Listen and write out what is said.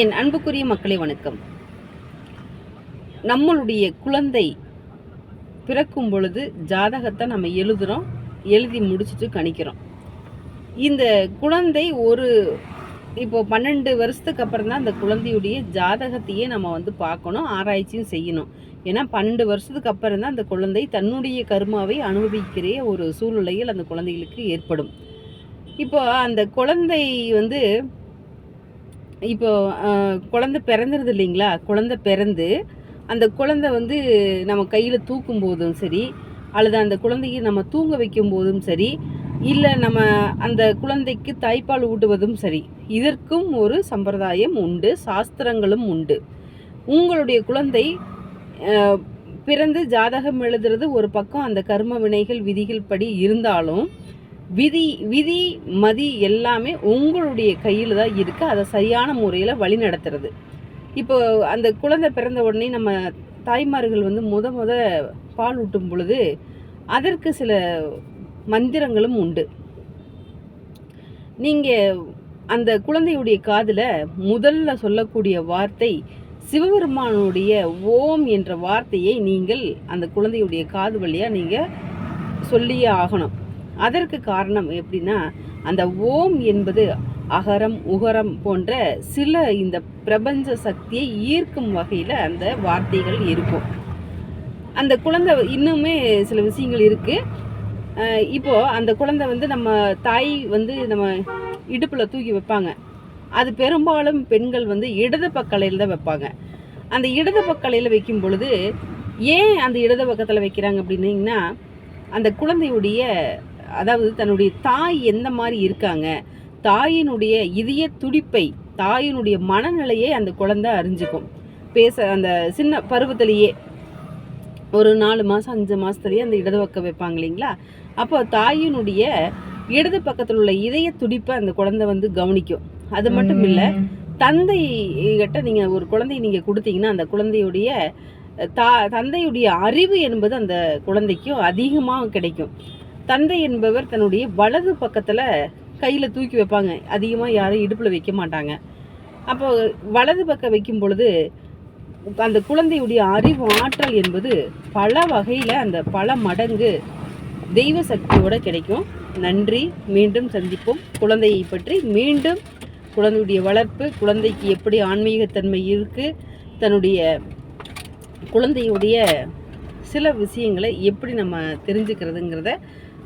என் அன்புக்குரிய மக்களை வணக்கம். நம்மளுடைய குழந்தை பிறக்கும் பொழுது ஜாதகத்தை நம்ம எழுதுகிறோம் எழுதி முடிச்சுட்டு கணிக்கிறோம். இந்த குழந்தை ஒரு இப்போ பன்னெண்டு வருஷத்துக்கு அப்புறம் தான் அந்த குழந்தையுடைய ஜாதகத்தையே நம்ம வந்து பார்க்கணும் ஆராய்ச்சியும் செய்யணும். ஏன்னா பன்னெண்டு வருஷத்துக்கு அப்புறம் தான் அந்த குழந்தை தன்னுடைய கருமாவை அனுபவிக்கிற ஒரு சூழ்நிலையில் அந்த குழந்தைகளுக்கு ஏற்படும். இப்போ அந்த குழந்தை வந்து இப்போ குழந்த குழந்தை பிறந்துருது இல்லைங்களா? குழந்தை பிறந்து அந்த குழந்தை வந்து நம்ம கையில் தூக்கும் போதும் சரி அல்லது அந்த குழந்தையை நம்ம தூங்க வைக்கும் போதும் சரி இல்லை நம்ம அந்த குழந்தைக்கு தாய்ப்பால் ஊட்டுவதும் சரி இதற்கும் ஒரு சம்பிரதாயம் உண்டு சாஸ்திரங்களும் உண்டு. உங்களுடைய குழந்தை பிறந்து ஜாதகம் எழுதுறது ஒரு பக்கம் அந்த கர்ம வினைகள் விதிகள் படி இருந்தாலும் விதி விதி மதி எல்லாமே உங்களுடைய கையில் தான் இருக்குது அதை சரியான முறையில் வழி நடத்துறது. இப்போ அந்த குழந்தை பிறந்த உடனே நம்ம தாய்மார்கள் வந்து முத முத பால் ஊட்டும் பொழுது அதற்கு சில மந்திரங்களும் உண்டு. நீங்கள் அந்த குழந்தையுடைய காதில் முதல்ல சொல்லக்கூடிய வார்த்தை சிவபெருமானுடைய ஓம் என்ற வார்த்தையை நீங்கள் அந்த குழந்தையுடைய காது வழியாக நீங்கள் சொல்லியே ஆகணும். அதற்கு காரணம் எப்படின்னா அந்த ஓம் என்பது அகரம் உகரம் போன்ற சில இந்த பிரபஞ்ச சக்தியை ஈர்க்கும் வகையில் அந்த வார்த்தைகள் இருக்கும். அந்த குழந்தை இன்னுமே சில விஷயங்கள் இருக்குது இப்போது அந்த குழந்தை வந்து நம்ம தாய் வந்து நம்ம இடுப்பில் தூக்கி வைப்பாங்க. அது பெரும்பாலும் பெண்கள் வந்து இடது பக்கலையில் தான் வைப்பாங்க. அந்த இடது பக்கலையில் வைக்கும் பொழுது ஏன் அந்த இடது பக்கத்தில் வைக்கிறாங்க அப்படின்னிங்கன்னா அந்த குழந்தையுடைய அதாவது தன்னுடைய தாய் எந்த மாதிரி இருக்காங்க? தாயினுடைய இதய துடிப்பை தாயினுடைய மனநிலையை அந்த குழந்தை அறிஞ்சுக்கும். பேச அந்த சின்ன பருவத்திலேயே ஒரு நாலு மாதம் அஞ்சு மாதத்துலேயே அந்த இடது பக்கம் வைப்பாங்க இல்லைங்களா? அப்போ தாயினுடைய இடது பக்கத்தில் உள்ள இதய துடிப்பை அந்த குழந்தை வந்து கவனிக்கும். அது மட்டும் இல்லை தந்தை கிட்ட நீங்கள் ஒரு குழந்தையை நீங்கள் கொடுத்தீங்கன்னா அந்த குழந்தையுடைய தா தந்தையுடைய அறிவு என்பது அந்த குழந்தைக்கும் அதிகமாக கிடைக்கும். தந்தை என்பவர் தன்னுடைய வலது பக்கத்தில் கையில் தூக்கி வைப்பாங்க. அதிகமாக யாரும் இடுப்பில் வைக்க மாட்டாங்க. அப்போ வலது பக்கம் வைக்கும் பொழுது அந்த குழந்தையுடைய அறிவு ஆற்றல் என்பது பல வகையில் அந்த பல மடங்கு தெய்வ சக்தியோட கிடைக்கும். நன்றி. மீண்டும் சந்திப்போம். குழந்தையை பற்றி மீண்டும் குழந்தையுடைய வளர்ப்பு குழந்தைக்கு எப்படி ஆன்மீகத்தன்மை இருக்குது தன்னுடைய குழந்தையுடைய சில விஷயங்களை எப்படி நம்ம தெரிஞ்சுக்கிறதுங்கிறத